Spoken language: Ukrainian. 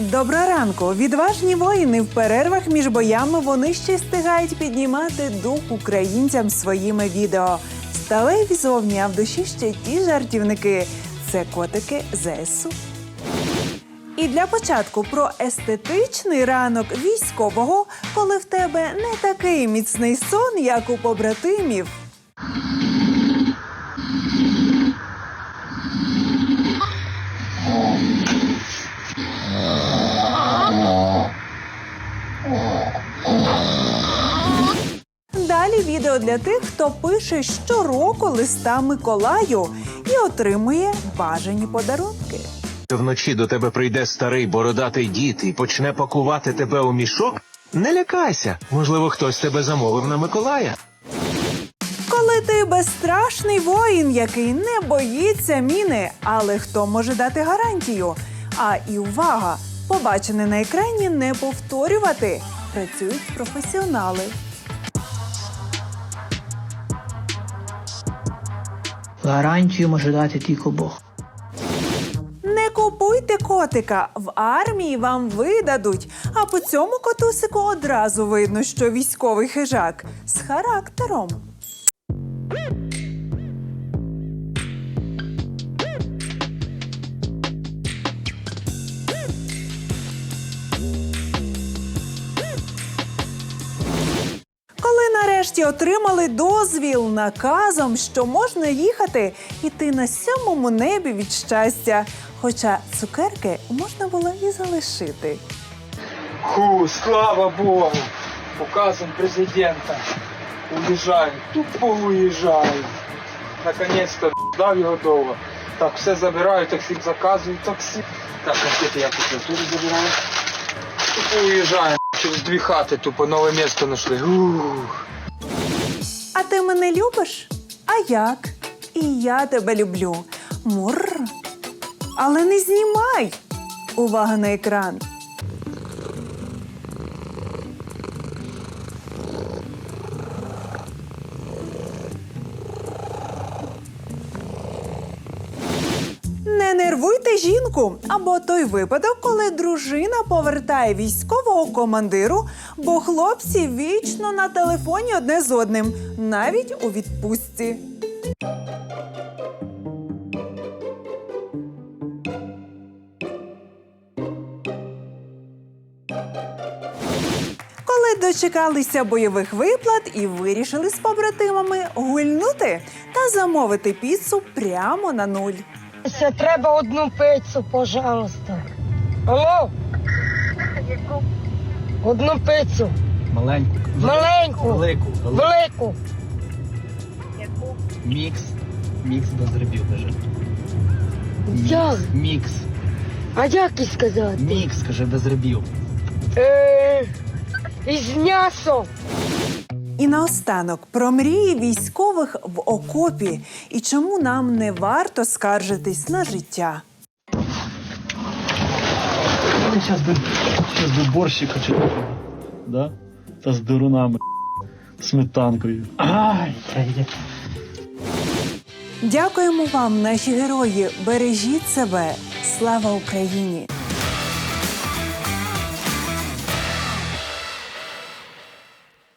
Доброго ранку! Відважні воїни в перервах між боями вони ще встигають піднімати дух українцям своїми відео. Сталеві зовні, а в душі ще ті жартівники. Це котики ЗСУ. І для початку про естетичний ранок військового, коли в тебе не такий міцний сон, як у побратимів. Відео для тих, хто пише щороку листа Миколаю і отримує бажані подарунки. Вночі до тебе прийде старий бородатий дід і почне пакувати тебе у мішок. Не лякайся, можливо, хтось тебе замовив на Миколая. Коли ти безстрашний воїн, який не боїться міни, але хто може дати гарантію? А і увага! Побачене на екрані не повторювати. Працюють професіонали. Гарантію може дати тільки Бог. Не купуйте котика. В армії вам видадуть. А по цьому котусику одразу видно, що військовий хижак з характером. Нарешті отримали дозвіл наказом, що можна їхати, іти на сьомому небі від щастя. Хоча цукерки можна було і залишити. Фу, слава Богу! Указом президента. Уїжджаю, тупо уїжджаю. Наконець-то дав його довго. Так, все забираю, таксі заказую, таксі. Так, конфети я купив, тут забираю. Тупо уїжджаю. Через дві хати тупо нове місто знайшли. Ух. А ти мене любиш? А як? І я тебе люблю. Мур. Але не знімай. Увага на екран. Нервуйте жінку або той випадок, коли дружина повертає військового командиру, бо хлопці вічно на телефоні одне з одним, навіть у відпустці. Коли дочекалися бойових виплат і вирішили з побратимами гульнути та замовити піцу прямо на нуль. Ще треба одну пиццу, пожалуйста. Алло? Одну пиццу. Маленьку. Маленьку. Велику. Велику. Велику. Мікс. Мікс без грибів даже. Як? Мікс. А як і сказати? Мікс, каже, без грибів. Е, із м'ясом. І наостанок про мрії військових в окопі і чому нам не варто скаржитись на життя. Сейчас бы, сейчас бы борщика чи да? Та з дурунами, сметанкою. Ай, прийде. Дякуємо вам, наші герої. Бережіть себе. Слава Україні!